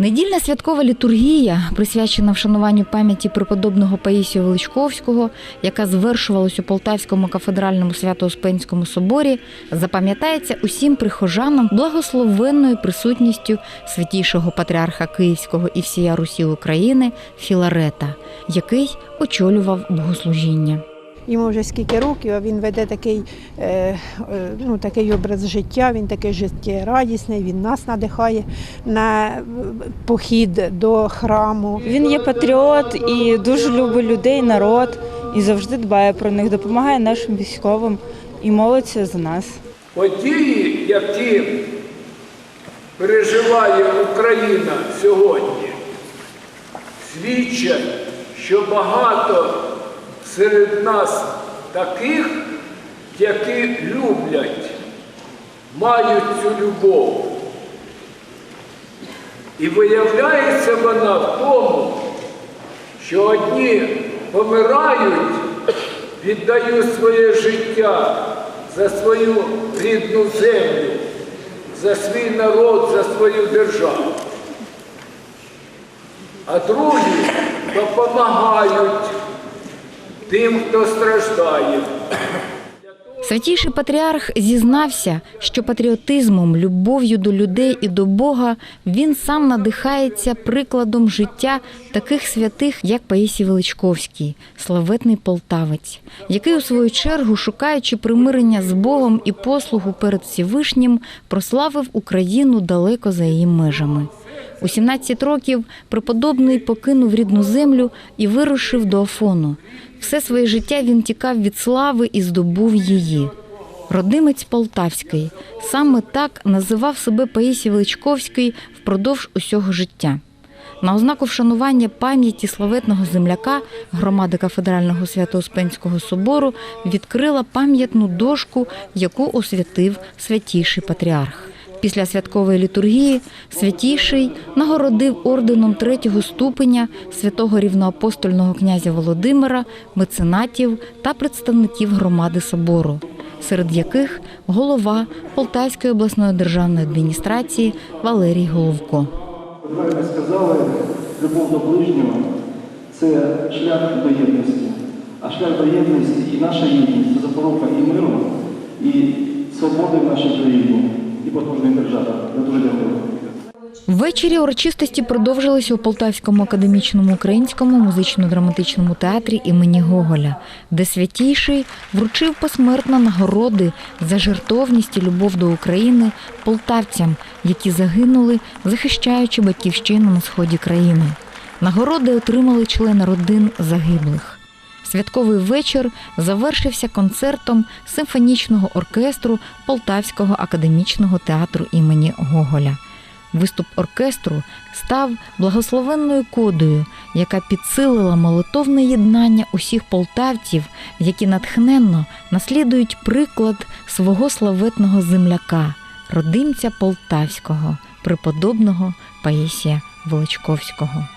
Недільна святкова літургія, присвячена вшануванню пам'яті преподобного Паїсія Величковського, яка звершувалась у Полтавському кафедральному свято-Успенському соборі, запам'ятається усім прихожанам благословенною присутністю святішого патріарха Київського і всія Русі України Філарета, який очолював богослужіння. Йому вже скільки років, а він веде такий, е, е, ну, такий образ життя, він такий життєрадісний, він нас надихає на е, похід до храму. Він є патріот і дуже любить людей, народ і завжди дбає про них, допомагає нашим військовим і молиться за нас. Події, які переживає Україна сьогодні, свідчать, що багато серед нас таких, які люблять, мають цю любов. І виявляється вона в тому, що одні помирають, віддають своє життя за свою рідну землю, за свій народ, за свою державу. А другі допомагають тим, хто страждає. Святіший патріарх зізнався, що патріотизмом, любов'ю до людей і до Бога він сам надихається прикладом життя таких святих, як Паїсій Величковський, славетний полтавець, який у свою чергу, шукаючи примирення з Богом і послугу перед Всевишнім, прославив Україну далеко за її межами. У 17 років преподобний покинув рідну землю і вирушив до Афону. Все своє життя він тікав від слави і здобув її. Родимець Полтавський саме так називав себе Паїсій Величковський впродовж усього життя. На ознаку вшанування пам'яті славетного земляка громада кафедрального свято-успенського собору відкрила пам'ятну дошку, яку освятив святіший патріарх. Після святкової літургії святіший нагородив орденом третього ступеня святого рівноапостольного князя Володимира, меценатів та представників громади собору, серед яких голова Полтавської обласної державної адміністрації Валерій Головко. Ви правильно сказали, любов до ближнього це шлях до єдності. А шлях до єдності і наша єдність це запорука і миру, і свободи в нашій країні, і потужної держави. Я дуже дякую. Ввечері урочистості продовжилися у Полтавському академічному українському музично-драматичному театрі імені Гоголя, де святійший вручив посмертно нагороди за жертовність і любов до України полтавцям, які загинули, захищаючи батьківщину на сході країни. Нагороди отримали члени родин загиблих. Святковий вечір завершився концертом симфонічного оркестру Полтавського академічного театру імені Гоголя. Виступ оркестру став благословенною кодою, яка підсилила молитовне єднання усіх полтавців, які натхненно наслідують приклад свого славетного земляка, родимця полтавського, преподобного Паїсія Величковського.